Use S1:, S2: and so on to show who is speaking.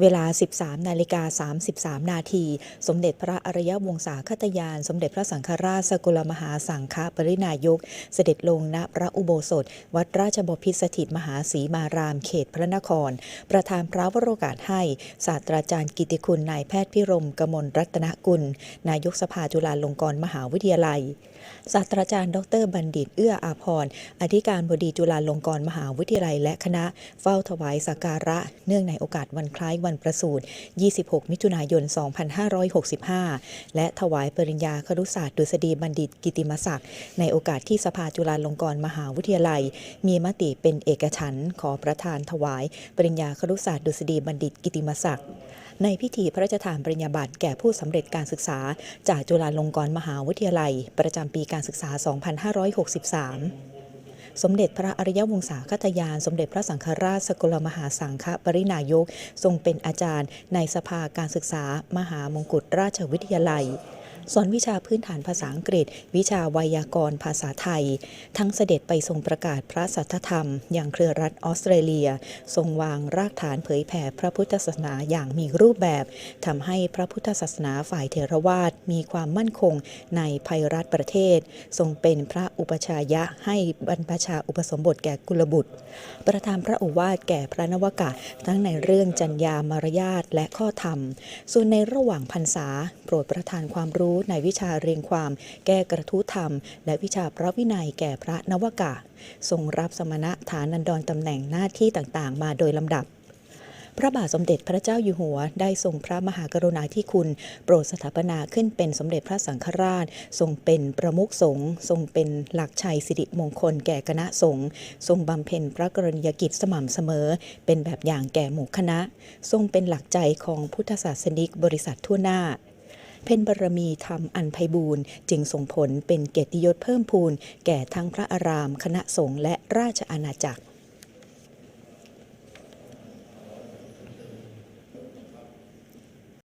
S1: เวลา 13 นาฬิกา 33 นาที สมเด็จพระอริยวงศาคตยาน สมเด็จพระสังฆราชสกลมหาสังฆปรินายก เสด็จลงณพระอุโบสถ วัดราชบพิตรสถิตมหาศรีมารามเขตพระนคร ประธานพระวโรกาสให้ ศาสตราจารย์กิติคุณนายแพทย์พิรมกมลรัตนกุล นายกสภาจุฬาลงกรณ์มหาวิทยาลัยศาสตราจารย์ ดร บัณฑิต เอื้ออาภรณ์อธิการบดีจุฬาลงกรณ์มหาวิทยาลัย และคณะเฝ้าถวายสักการะ เนื่องในโอกาสวันคล้ายวันประสูติ 26 มิถุนายน 2565 และถวายปริญญาครุศาสตร์ดุษฎีบัณฑิตกิติมศักดิ์ในโอกาสที่สภาจุฬาลงกรณ์มหาวิทยาลัย มีมติเป็นเอกฉันท์ขอประธานถวาย ปริญญาครุศาสตร์ดุษฎีบัณฑิตกิติมศักดิ์ในพิธีพระราชทานปริญญาบัตรแก่ผู้สำเร็จการศึกษา จากจุฬาลงกรณ์มหาวิทยาลัย ประจำปีการศึกษา 2563 สมเด็จพระอริยวงศาคตยาน สมเด็จพระสังฆราชสกลมหาสังฆปรินายก ทรงเป็นอาจารย์ในสภาการศึกษามหามงกุฎราชวิทยาลัย สอนวิชาพื้นฐานภาษาอังกฤษ วิชาไวยากรณ์ภาษาไทย ทั้งเสด็จไปทรงประกาศพระสัทธธรรม อย่างเครือรัฐออสเตรเลีย ทรงวางรากฐานเผยแผ่พระพุทธศาสนาอย่างมีรูปแบบทำให้พระพุทธศาสนาฝ่ายเทรวาสมีความมั่นคงในภัยรัฐประเทศ ทรงเป็นพระอุปชายะให้บรรพชาอุปสมบทแก่กุลบุตร ประธานพระโอวาทแก่พระนวกะ ทั้งในเรื่องจัญญามารยาทและข้อธรรม ส่วนในระหว่างพรรษา โปรดประทานความรู้ในวิชาเรียงความ แก้กระทู้ธรรม และวิชาพระวินัยแก่พระนวกะ ทรงรับสมณะฐานันดรตำแหน่งหน้าที่ต่างๆ มาโดยลำดับพระบาทสมเด็จพระเจ้าอยู่หัว ได้ทรงพระมหากรุณาธิคุณ โปรดสถาปนาขึ้นเป็นสมเด็จพระสังฆราช ทรงเป็นประมุขสงฆ์ทรงเป็นหลักชัยสิริมงคลแก่คณะสงฆ์ทรงบำเพ็ญพระกรณียกิจสม่ำเสมอ เป็นแบบอย่างแก่หมู่คณะ ทรงเป็นหลักใจของพุทธศาสนิกบริษัททั่วหน้า เพ็ญบารมีธรรมอันไพบูรณ์จึงส่งผลเป็นเกียรติยศเพิ่มพูนแก่ทั้งพระอาราม คณะสงฆ์และราชอาณาจักร